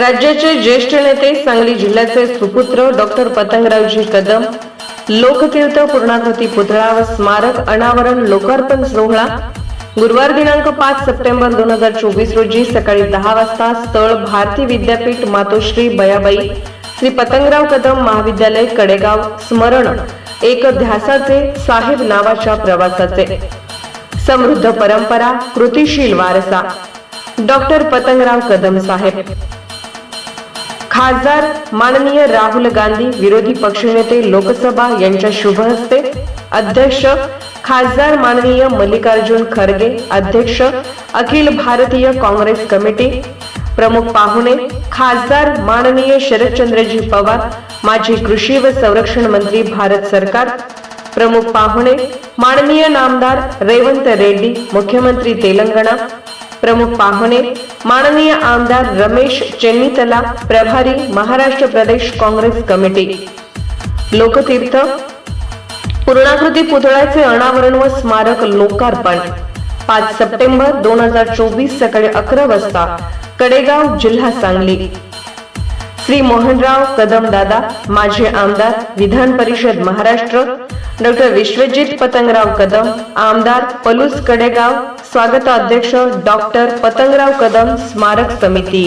राज्याचे ज्येष्ठ नेते सांगली जिल्ह्याचे सुपुत्र डॉक्टर पतंगरावजी कदम लोकतीर्थ पूर्णाकृती पुतळा व स्मारक अनावरण लोकार्पण सोहळा गुरुवार दिनांक पाच सप्टेंबर दोन हजार चोवीस रोजी सकाळी दहा वाजता स्थळ भारती विद्यापीठ मातोश्री बयाबाई श्री पतंगराव कदम महाविद्यालय कडेगाव स्मरण एक ध्यासाचे साहेब नावाच्या प्रवासाचे. समृद्ध परंपरा कृतिशील वारसा. डॉक्टर पतंगराव कदम साहेब. खासदार माननीय राहुल गांधी विरोधी पक्षनेते लोकसभा यांच्या शुभ हस्ते अध्यक्ष खासदार माननीय मल्लिकार्जुन खरगे अध्यक्ष अखिल भारतीय काँग्रेस कमिटी प्रमुख पाहुणे खासदार माननीय शरदचंद्रजी पवार माजी कृषी व संरक्षण मंत्री भारत सरकार प्रमुख पाहुणे माननीय नामदार रेवंत रेड्डी मुख्यमंत्री तेलंगणा प्रमुख पाहुणे माननीय आमदार रमेश चेन्नीतला प्रभारी महाराष्ट्र प्रदेश काँग्रेस कमिटी. लोकतीर्थ. पूर्णाकृती पुतळ्याचे अनावरण व स्मारक लोकार्पण. पाच सप्टेंबर दोन हजार चोवीस सकाळी अकरा वाजता. कडेगाव जिल्हा सांगली. श्री मोहनराव कदम दादा माजी आमदार विधान परिषद महाराष्ट्र डॉक्टर विश्वजित पतंगराव कदम आमदार पलूस कडेगाव स्वागताध्यक्ष डॉक्टर पतंगराव कदम स्मारक समिती.